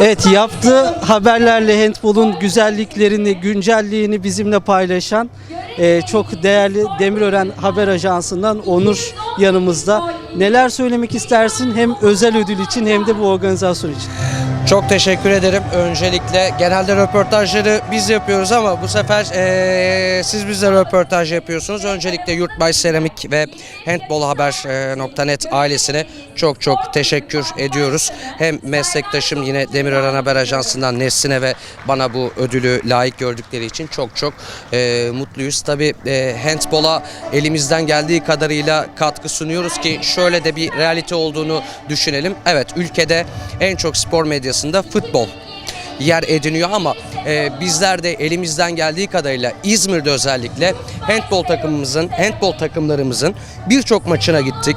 Evet yaptığı haberlerle handbolun güzelliklerini, güncelliğini bizimle paylaşan e, çok değerli Demirören Haber Ajansı'ndan Onur yanımızda. Neler söylemek istersin hem özel ödül için hem de bu organizasyon için? Çok teşekkür ederim. Öncelikle genelde röportajları biz yapıyoruz ama bu sefer eee, siz bize röportaj yapıyorsunuz. Öncelikle Yurtbay Seramik ve Handbolhaber.net ailesine çok çok teşekkür ediyoruz. Hem meslektaşım yine Demirören Haber Ajansı'ndan Nesline ve bana bu ödülü layık gördükleri için çok çok eee, mutluyuz. Tabii eee handbola elimizden geldiği kadarıyla katkı sunuyoruz ki şöyle de bir realite olduğunu düşünelim. Evet ülkede en çok spor medyasında futbol yer ediniyor ama e, bizler de elimizden geldiği kadarıyla İzmir'de özellikle handbol takımımızın, handbol takımlarımızın birçok maçına gittik.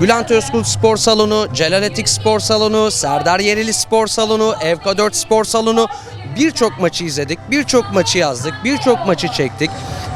Bülent Özkul Spor Salonu, Celaletik Spor Salonu, Serdar Yereli Spor Salonu, Evka 4 Spor Salonu birçok maçı izledik, birçok maçı yazdık, birçok maçı çektik.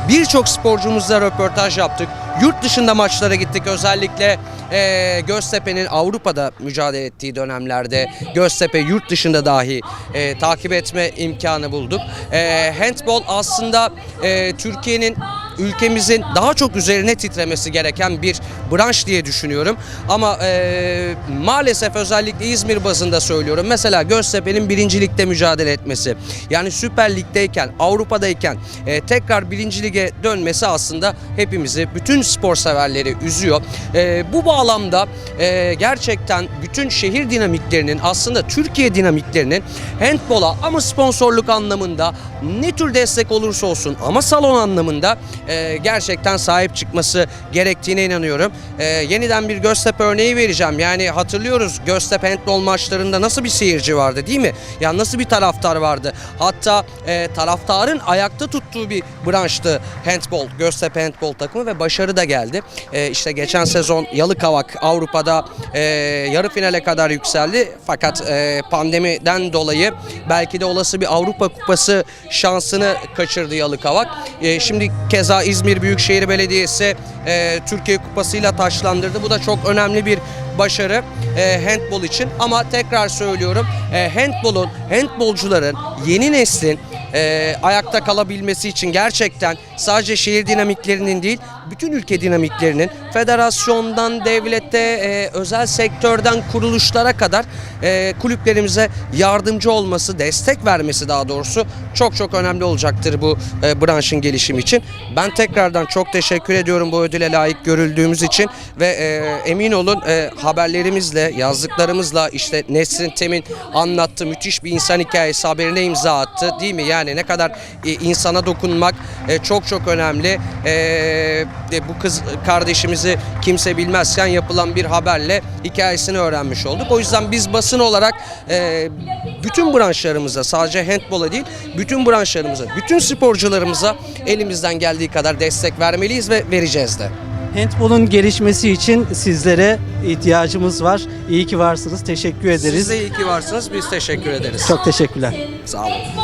Birçok sporcumuzla röportaj yaptık. Yurt dışında maçlara gittik. Özellikle eee Göztepe'nin Avrupa'da mücadele ettiği dönemlerde Göztepe yurt dışında dahi eee, takip etme imkanı bulduk. Eee handball aslında eee, Türkiye'nin ülkemizin daha çok üzerine titremesi gereken bir branş diye düşünüyorum. Ama eee, maalesef özellikle İzmir bazında söylüyorum. Mesela Göztepe'nin birincilikte mücadele etmesi. Yani Süper Lig'deyken, Avrupa'dayken eee, tekrar birinci lige dönmesi aslında hepimizi, bütün spor severleri üzüyor. Eee, bu bağlamda eee, gerçekten bütün şehir dinamiklerinin aslında Türkiye dinamiklerinin handbola ama sponsorluk anlamında ne tür destek olursa olsun ama salon anlamında eee, gerçekten sahip çıkması gerektiğine inanıyorum. Eee, yeniden bir Göztepe örneği vereceğim. Yani hatırlıyoruz Göztepe handbol maçlarında nasıl bir seyirci vardı değil mi? Ya nasıl bir taraftar vardı? Hatta eee, taraftarın ayakta tuttuğu bir branştı handbol, Göztepe handbol takımı ve başarı da geldi. Eee işte geçen sezon Yalıkavak Avrupa'da eee, yarı finale kadar yükseldi. Fakat eee, pandemiden dolayı belki de olası bir Avrupa Kupası şansını kaçırdı Yalıkavak. Eee, şimdi keza İzmir Büyükşehir Belediyesi eee, Türkiye Kupası'yla taşlandırdı. Bu da çok önemli bir başarı e, handbol için ama tekrar söylüyorum e, handbolun, handbolcuların yeni neslin e, ayakta kalabilmesi için gerçekten sadece şehir dinamiklerinin değil bütün ülke dinamiklerinin federasyondan devlete e, özel sektörden kuruluşlara kadar e, kulüplerimize yardımcı olması destek vermesi daha doğrusu çok çok önemli olacaktır bu e, branşın gelişimi için. Ben tekrardan çok teşekkür ediyorum bu ödüle layık görüldüğümüz için ve e, emin olun e, haberlerimizle yazdıklarımızla işte Nesrin Tem'in anlattığı müthiş bir insan hikayesi haberine imza attı değil mi? Yani ne kadar e, insana dokunmak e, çok çok önemli. E, de bu kız kardeşimizi kimse bilmezken yapılan bir haberle hikayesini öğrenmiş olduk. O yüzden biz basın olarak e, bütün branşlarımıza sadece handbola değil bütün branşlarımıza, bütün sporcularımıza elimizden geldiği kadar destek vermeliyiz ve vereceğiz de. Handbolun gelişmesi için sizlere ihtiyacımız var. İyi ki varsınız. Teşekkür ederiz. Siz de iyi ki varsınız. Biz teşekkür ederiz. Çok teşekkürler. Sağ olun.